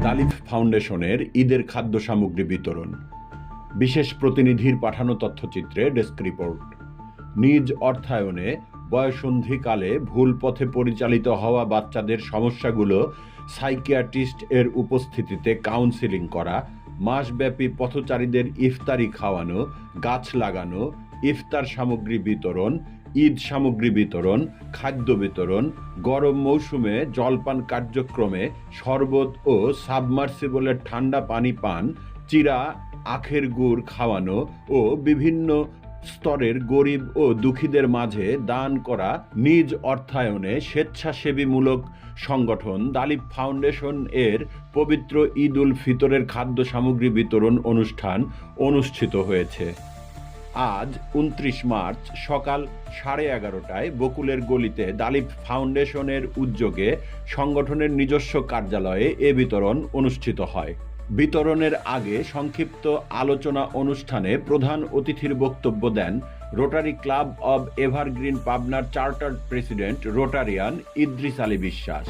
দালিফ ফাউন্ডেশনের ঈদের খাদ্য সামগ্রী বিতরণ। বিশেষ প্রতিনিধির পাঠানো তথ্যচিত্রে ডেস্ক রিপোর্ট। নিজ অর্থায়নে বয়সন্ধিকালে ভুল পথে পরিচালিত হওয়া বাচ্চাদের সমস্যাগুলো সাইকিয়াট্রিস্ট এর উপস্থিতিতে কাউন্সিলিং করা, মাসব্যাপী পথচারীদের ইফতারি খাওয়ানো, গাছ লাগানো, ইফতার সামগ্রী বিতরণ ঈদ সামগ্রী বিতরণ, খাদ্য বিতরণ, গরম মৌসুমে জলপান কার্যক্রমে শরবত ও সাবমার্সিবলের ঠান্ডা পানি পান, চিরা, আখের গুড় খাওয়ানো ও বিভিন্ন স্তরের গরিব ও দুঃখীদের মাঝে দান করা নিজ অর্থায়নে স্বেচ্ছাসেবীমূলক সংগঠন দালিব ফাউন্ডেশন এর পবিত্র ঈদ উল ফিতরের খাদ্য সামগ্রী বিতরণ অনুষ্ঠান অনুষ্ঠিত হয়েছে। আজ উনত্রিশ মার্চ সকাল সাড়ে এগারোটায় বকুলের গলিতে দালিব ফাউন্ডেশনের উদ্যোগে সংগঠনের নিজস্ব কার্যালয়ে এ বিতরণ অনুষ্ঠিত হয়। বিতরণের আগে সংক্ষিপ্ত আলোচনা অনুষ্ঠানে প্রধান অতিথির বক্তব্য দেন রোটারি ক্লাব অব এভারগ্রিন পাবনার chartered president rotarian Idris Ali Biswas.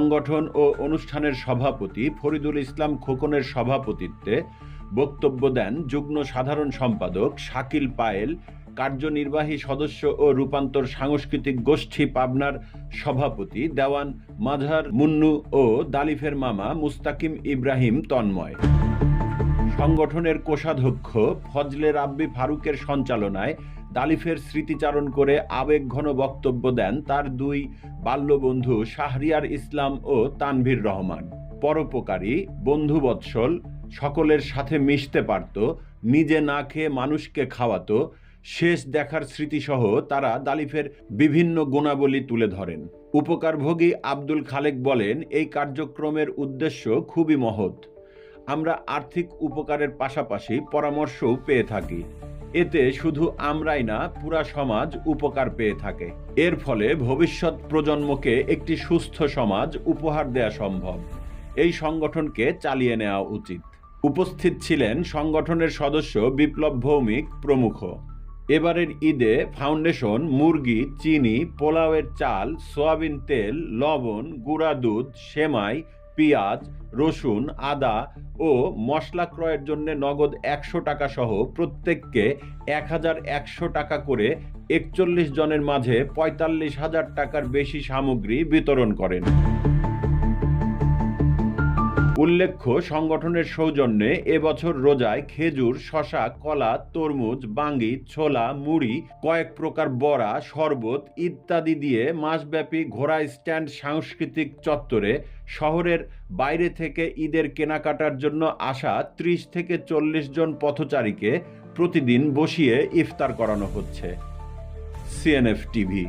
সংগঠন ও অনুষ্ঠানের সভাপতি ফরিদুল ইসলাম খোকনের সভাপতিত্বে বক্তব্য দেন যুগ্ম সাধারণ সম্পাদক শাকিল পায়েল, কার্যনির্বাহী সদস্য ও রূপান্তর সাংস্কৃতিক গোষ্ঠী পাবনার সভাপতি দেওয়ান মাঝার মুন্নু ও দালিফের মামা মুস্তাকিম ইব্রাহিম তন্ময়। সংগঠনের কোষাধ্যক্ষ ফজলে রাব্বি ফারুকের সঞ্চালনায় দালিফের স্মৃতিচারণ করে আবেগঘন বক্তব্য দেন তার দুই বাল্যবন্ধু শাহরিয়ার ইসলাম ও তানভীর রহমান। পরোপকারী, বন্ধুবৎসল, সকলের সাথে মিশতে পারত, নিজে না খেয়ে মানুষকে খাওয়াতো, শেষ দেখার স্মৃতিসহ তারা দালিফের বিভিন্ন গুণাবলী তুলে ধরেন। উপকারভোগী আব্দুল খালেক বলেন, এই কার্যক্রমের উদ্দেশ্য খুবই মহৎ। আমরা আর্থিক উপকারের পাশাপাশি পরামর্শও পেয়ে থাকি। এতে শুধু আমরাই না, পুরা সমাজ উপকার পেয়ে থাকে। এর ফলে ভবিষ্যৎ প্রজন্মকে একটি সুস্থ সমাজ উপহার দেয়া সম্ভব। এই সংগঠনকে চালিয়ে নেওয়া উচিত। উপস্থিত ছিলেন সংগঠনের সদস্য বিপ্লব ভৌমিক প্রমুখ। এবারের ঈদে ফাউন্ডেশন মুরগি, চিনি, পোলাওয়ের চাল, সয়াবিন তেল, লবণ, গুঁড়া দুধ, সেমাই পেঁয়াজ, রসুন, আদা ও মশলা ক্রয়ের জন্য নগদ একশো টাকা সহ প্রত্যেককে এক হাজার একশো টাকা করে একচল্লিশ জনের মাঝে পঁয়তাল্লিশ হাজার টাকার বেশি সামগ্রী বিতরণ করেন। উল্লেখ্য, সংগঠনের সৌজন্যে এবছর রোজায় খেজুর শশা কলা, তরমুজ, বাঙ্গি, ছোলা, মুড়ি, কয়েক প্রকার বড়া, শরবত ইত্যাদি দিয়ে মাসব্যাপী ঘোড়া স্ট্যান্ড সাংস্কৃতিক চত্বরে শহরের বাইরে থেকে ঈদের কেনাকাটার জন্য আসা ত্রিশ থেকে চল্লিশ জন পথচারীকে প্রতিদিন বসিয়ে ইফতার করানো হচ্ছে। CNF TV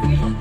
Thank you.